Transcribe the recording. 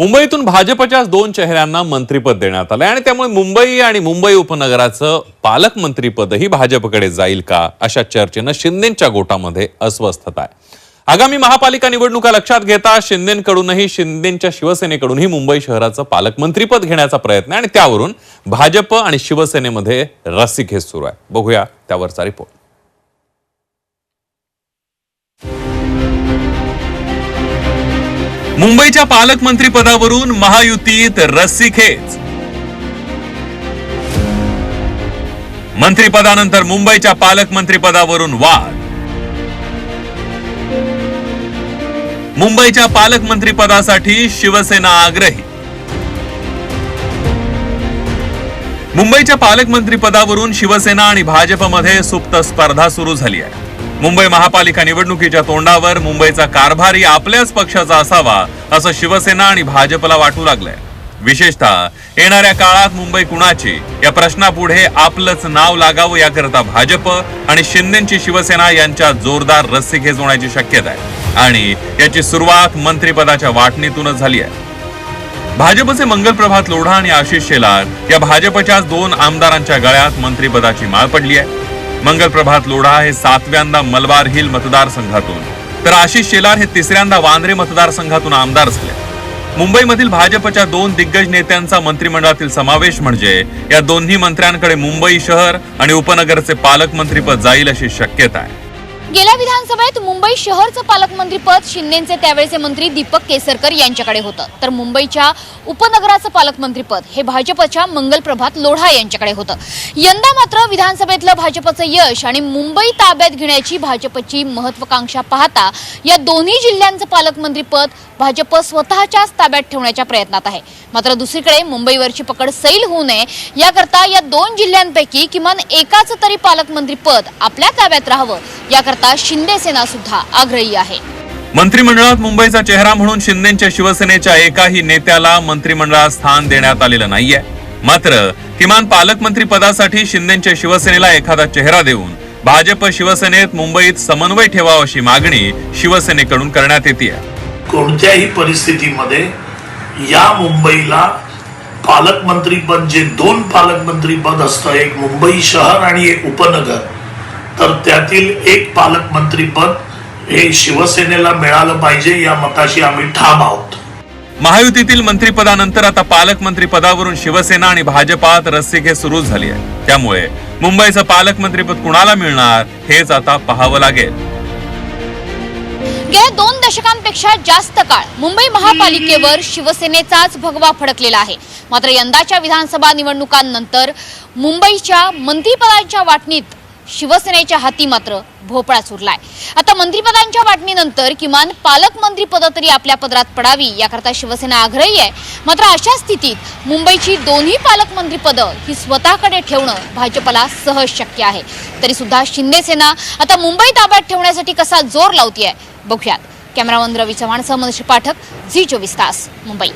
मुंबईतून भाजपच्याच दोन चेहऱ्यांना मंत्रीपद देण्यात आलंय. आणि त्यामुळे मुंबई आणि मुंबई उपनगराचं पालकमंत्रीपदही भाजपकडे जाईल का अशा चर्चेनं शिंदेच्या गोटामध्ये अस्वस्थता आहे. आगामी महापालिका निवडणुका लक्षात घेता शिंदेकडूनही शिंदेच्या शिवसेनेकडूनही मुंबई शहराचं पालकमंत्रीपद घेण्याचा प्रयत्न आणि त्यावरून भाजप आणि शिवसेनेमध्ये रस्सीखेच सुरू आहे. बघूया त्यावरचा रिपोर्ट मुंबईच्या पालकमंत्रीपदावरून महायुतीत रस्सीखेच. मंत्रीपदानंतर मुंबईच्या पालकमंत्रीपदावरून वाद. मुंबईच्या पालकमंत्रीपदासाठी शिवसेना आग्रही. मुंबईच्या पालकमंत्री पदावरून शिवसेना आणि भाजपमध्ये सुप्त स्पर्धा सुरू झाली आहे. मुंबई महापालिका निवडणुकीच्या तोंडावर मुंबईचा कारभारी आपल्याच पक्षाचा असावा असं शिवसेना आणि भाजपला वाटू लागलंय. विशेषतः येणाऱ्या काळात मुंबई कुणाची या प्रश्नापुढे आपलंच नाव लागावं याकरता भाजप आणि शिंदेची शिवसेना यांच्या जोरदार रस्सीखेच होण्याची शक्यता आहे. आणि याची सुरुवात मंत्रिपदाच्या वाटणीतूनच झाली आहे. भाजपचे मंगल प्रभात लोढा आणि आशिष शेलार या भाजपच्याच दोन आमदारांच्या गळ्यात मंत्रिपदाची माळ पडली आहे. मंगल प्रभात लोढा हे सातव्यांदा मलबार हिल मतदारसंघातून. तर आशिष शेलार हे तिसऱ्यांदा वांद्रे मतदारसंघातून आमदार झाले. मुंबईमधील भाजपच्या दोन दिग्गज नेत्यांचा मंत्रिमंडळातील समावेश म्हणजे या दोन्ही मंत्र्यांकडे मुंबई शहर आणि उपनगरचे पालकमंत्रीपद जाईल अशी शक्यता आहे. गेल्या विधानसभेत मुंबई शहरचं पालकमंत्रीपद शिंदेचे त्यावेळेचे मंत्री दीपक केसरकर यांच्याकडे होतं. तर मुंबईच्या उपनगराचं पालकमंत्रीपद हे भाजपच्या मंगलप्रभात लोढा यांच्याकडे होतं. यंदा मात्र विधानसभेतलं भाजपचं यश आणि मुंबई ताब्यात घेण्याची भाजपची महत्वाकांक्षा पाहता या दोन्ही जिल्ह्यांचं पालकमंत्रीपद भाजप स्वतःच्याच ताब्यात ठेवण्याच्या प्रयत्नात आहे. मात्र दुसरीकडे मुंबईवरची पकड सैल होऊ नये याकरता या दोन जिल्ह्यांपैकी किमान एकाचं तरी पालकमंत्रीपद आपल्या ताब्यात राहावं याकरता शिंदे सेना सुद्धा आग्रही आहे. मंत्रिमंडळात मुंबईचा चेहरा म्हणून शिंदेच्या शिवसेनेच्या एकाही नेत्याला मंत्रिमंडळात स्थान देण्यात आलेलं नाहीये. मात्र किमान पालकमंत्री पदासाठी शिंदेच्या शिवसेनेला एखादा चेहरा देऊन भाजप शिवसेनेत मुंबईत समन्वय ठेवावा अशी मागणी शिवसेनेकडून करण्यात येते कोणत्याही परिस्थितीमध्ये या मुंबईला पालकमंत्रीपद जे दोन पालकमंत्रीपद असतं एक मुंबई शहर आणि एक उपनगर तर त्यातील एक पालकमंत्रीपद हे शिवसेनेला मिळालं पाहिजे या मताशी आम्ही ठाम आहोत. महायुतीतील मंत्रिपदानंतर आता पालकमंत्री पदावरून शिवसेना आणि भाजपात रस्सीखेच सुरू झाली आहे. त्यामुळे मुंबईचं पालकमंत्रीपद कुणाला मिळणार हेच आता पाहावं लागेल. गेल्या दोन दशकांपेक्षा जास्त काळ मुंबई महापालिकेवर शिवसेनेचाच भगवा फडकलेला आहे. मात्र यंदाच्या विधानसभा निवडणुकांनंतर मुंबईच्या मंत्रिपदांच्या वाटणीत शिवसेनेच्या हाती मात्र भोपळा सुरलाय. आता मंत्रिपदांच्या वाटणीनंतर किमान पालकमंत्रीपद तरी आपल्या पदरात पडावी याकरता शिवसेना आग्रही आहे. मात्र अशा स्थितीत मुंबईची दोन्ही पालकमंत्रीपदं ही स्वतःकडे ठेवणं भाजपला सहज शक्य आहे. तरी सुद्धा शिंदेसेना आता मुंबई ताब्यात ठेवण्यासाठी कसा जोर लावतीये बघूयात. कॅमेरामन रवी चव्हाणसह मनश्री पाठक झी चोवीस तास मुंबई.